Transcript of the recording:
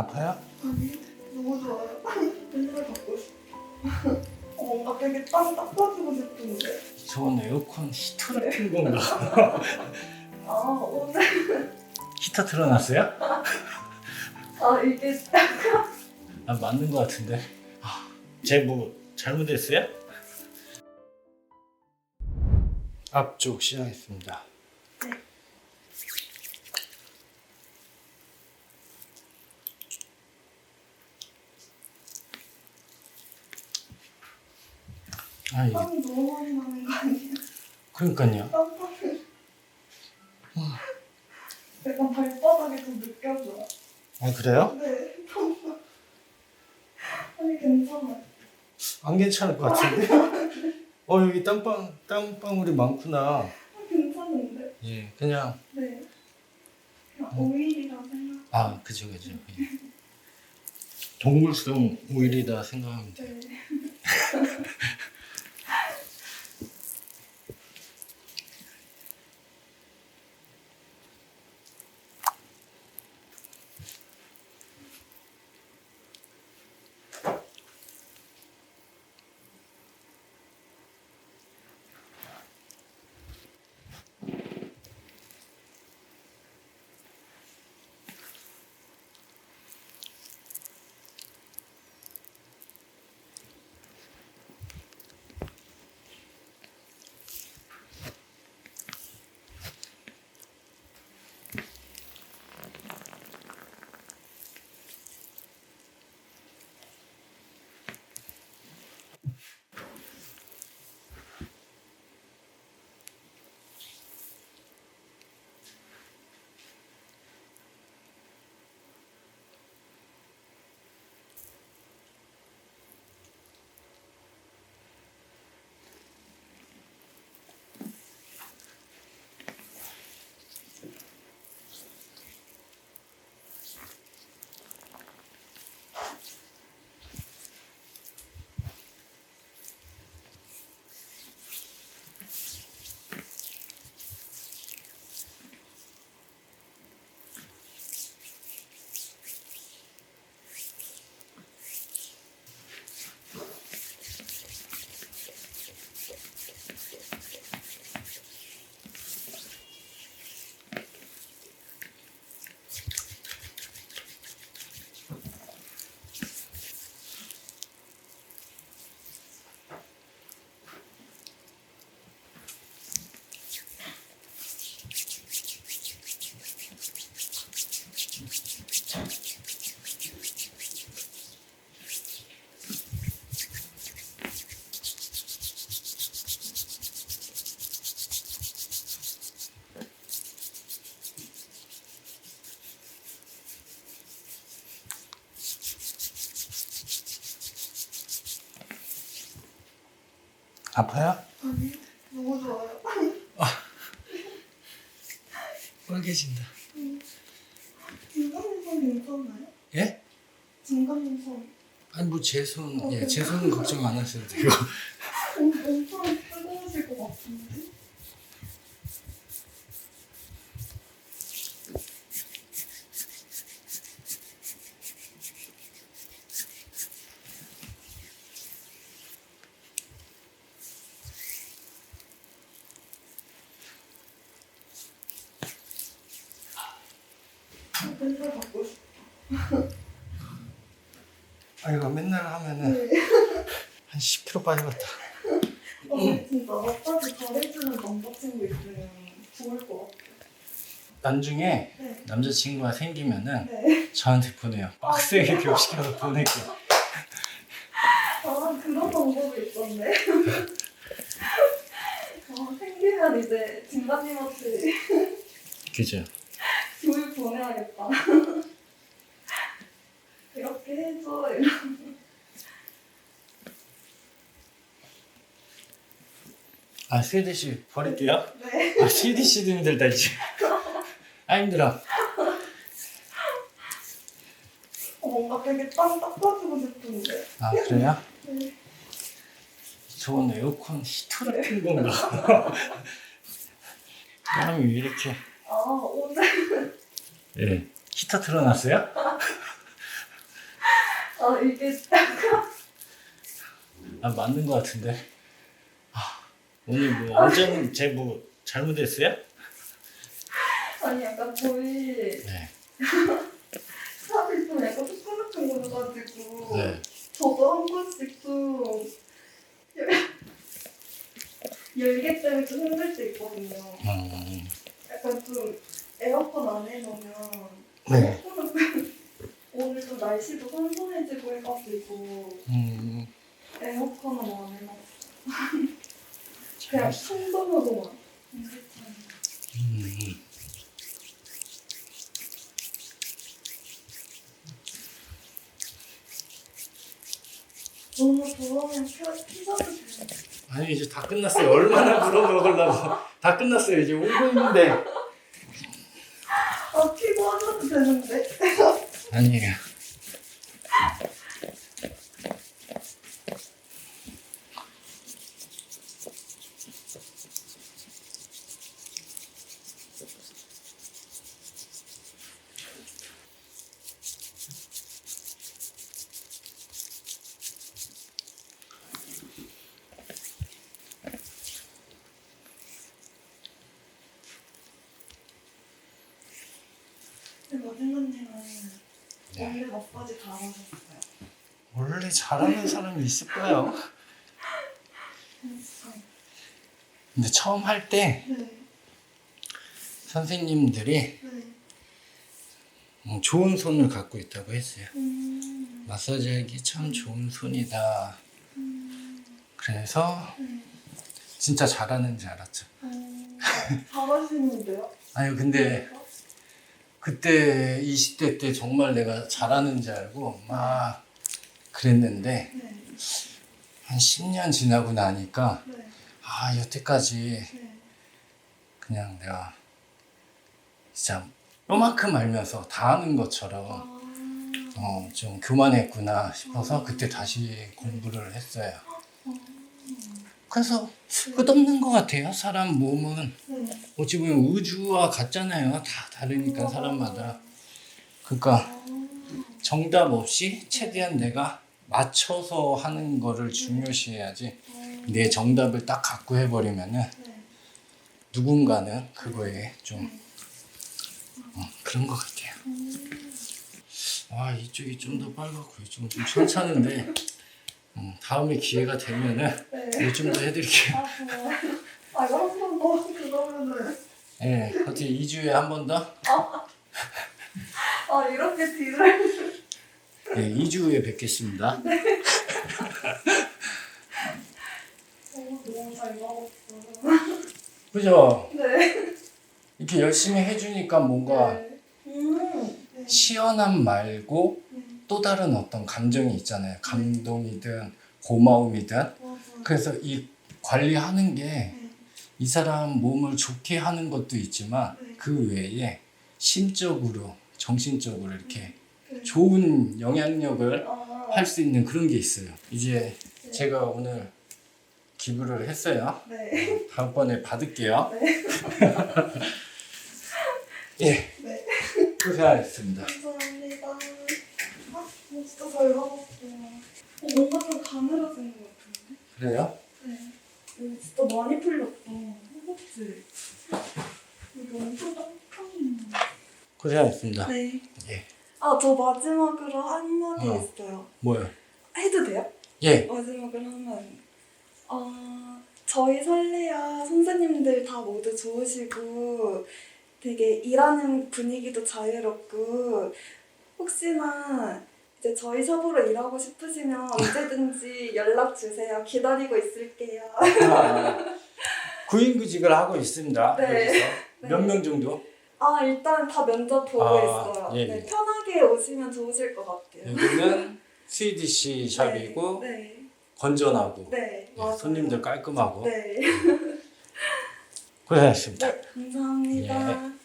아파요? 아니 너무 좋아요. 맨날 갖고 싶어. 어, 뭔가 되게 땀 닦아주고 싶은데. 저건 에어컨 히터를 킨 건가? 아 오늘 히터 틀어놨어요? 아 이게 아 맞는 것 같은데. 아, 제뭐 잘못했어요? 앞쪽 시작했습니다. 네. 아 이게 땀이 너무 많이 거 아니에요? 그러니까요. 약간 발바닥에 좀 느껴져요. 아 그래요? 네. 땀. 아니 괜찮아요. 안 괜찮을 것 같은데. 어 여기 땀방 땀방울이 많구나. 아, 괜찮은데. 예, 그냥 네. 그냥 오일이라 생각. 아 그죠 그죠. 예. 동물성 오일이다 생각하면 돼. 네. 아파요? 아니 너무 좋아요. 빨개진다. 중간인선 괜찮아요? 예? 중간인선 아니 뭐제 손, 예, 제 손은 걱정 안 하셔도 되고. 엄청 뜨거우실 것 같은데? 아, 맨날 갖고 싶어. 아 이거 맨날 하면은 네. 한 10kg 빠져갔다. 어, 진짜 마사지 잘해주는 남자친구 있으면 좋을 것 같아요. 나중에 네. 남자친구가 생기면은 네. 저한테 보내요. 빡세게 교육시켜서 보낼게요. 아, 그런 방법이 있었네. 아, 생기면 이제 진가님한테 그죠? 교육 보내야겠다. 이렇게 해줘. 이런. 아 CDC 버릴게요. 네. 아 CDC도 힘들다 이제. 아 힘들어. 어, 뭔가 되게 땀 닦아주고 싶은데. 아 그래요? 네. 저건 에어컨 히터를 킨 건가? 땀이 왜 이렇게? 아, 오늘 예. 히터 틀어놨어요? 아 이게 아 맞는 것 같은데. 아, 오늘 뭐 어제는 제뭐 잘못했어요? 아니 약간 저희 네. 샵이 좀 약간 조그맣게 보여가지고 네. 저도 한 번씩 좀 열- 열기 때문에 좀 힘들 때 있거든요. 음, 약간 좀 에어컨 안에 놓으면 네. 오늘 좀 날씨도 선선해지고 해가지고 음, 에어컨은 안 해놨어. 그냥. 음. 너무 피- 피자도 돼요. 아니 이제 다 끝났어요. 얼마나 물어 먹으려고. 다 끝났어요. 이제 오고 있는데. 아 하셔도 되는데. 아니에요. 근데 마지막님은 네. 원래 몇가지 다 하셨어요. 원래 잘하는 사람이 있을 거예요. 근데 처음 할 때 네. 선생님들이 네. 음, 좋은 손을 갖고 있다고 했어요. 음. 마사지하기 참 좋은 손이다. 음. 그래서 네. 진짜 잘하는지 알았죠. 음. 잘하시는데요? 아니 근데 그때 20대 때 정말 내가 잘하는지 알고 막 그랬는데 네. 한 10년 지나고 나니까 네. 아 여태까지 네. 그냥 내가 진짜 요만큼 알면서 다 아는 것처럼 아. 어, 좀 교만했구나 싶어서 그때 다시 공부를 했어요. 그래서 끝없는 것 같아요. 사람 몸은 네. 어찌 보면 우주와 같잖아요. 다 다르니까 사람마다. 그러니까 아. 정답 없이 최대한 내가 맞춰서 하는 거를 중요시해야지 내 정답을 딱 갖고 해버리면은 네. 누군가는 그거에 좀 어, 그런 것 같아요. 아 이쪽이 좀 더 빨갛고 이쪽은 좀 괜찮은데 음, 다음에 기회가 되면은 네. 좀더 해드릴게요. 아, 좋아요. 아, 이거 한번 더 그러면은. 예, 어떻게 2주에 한 번 더? 아, 이렇게 뒤를. 예, 2주에 뵙겠습니다. 어, 너무 잘 먹었어. 그죠? 네. 이렇게 열심히 해주니까 뭔가 네. 음. 네. 시원함 말고 네. 또 다른 어떤 감정이 있잖아요. 감동이든 고마움이든. 맞아. 그래서 이 관리하는 게 네. 이 사람 몸을 좋게 하는 것도 있지만 네. 그 외에 심적으로, 정신적으로 이렇게 네. 좋은 영향력을 아. 할수 있는 그런 게 있어요. 이제 제가 오늘 기부를 했어요. 네. 다음번에 받을게요. 네. 예, 네. 고생하셨습니다. 감사합니다. 아, 어, 진짜 잘. 어, 뭔가 좀 가늘어진 것 같은데? 그래요? 네. 여기 진짜 많이 풀렸어. 허벅지. 여기 엄청 깜깜해. 고생하셨습니다. 네. 예. 아, 저 마지막으로 한마디 어. 있어요. 뭐요? 해도 돼요? 예. 마지막으로 하면 어, 저희 설레야 선생님들 다 모두 좋으시고 되게 일하는 분위기도 자유롭고 혹시나 이제 저희 샵으로 일하고 싶으시면 언제든지 연락 주세요. 기다리고 있을게요. 아, 구인구직을 하고 있습니다. 네. 여기서 네. 몇명 정도? 아 일단 다 면접 보고 아, 있어요. 예, 네, 예. 편하게 오시면 좋으실 것 같아요. 여기는 스위디시 샵이고 네, 건전하고 네, 네 예, 맞아요. 손님들 깔끔하고 네, 고생하셨습니다. 네 감사합니다.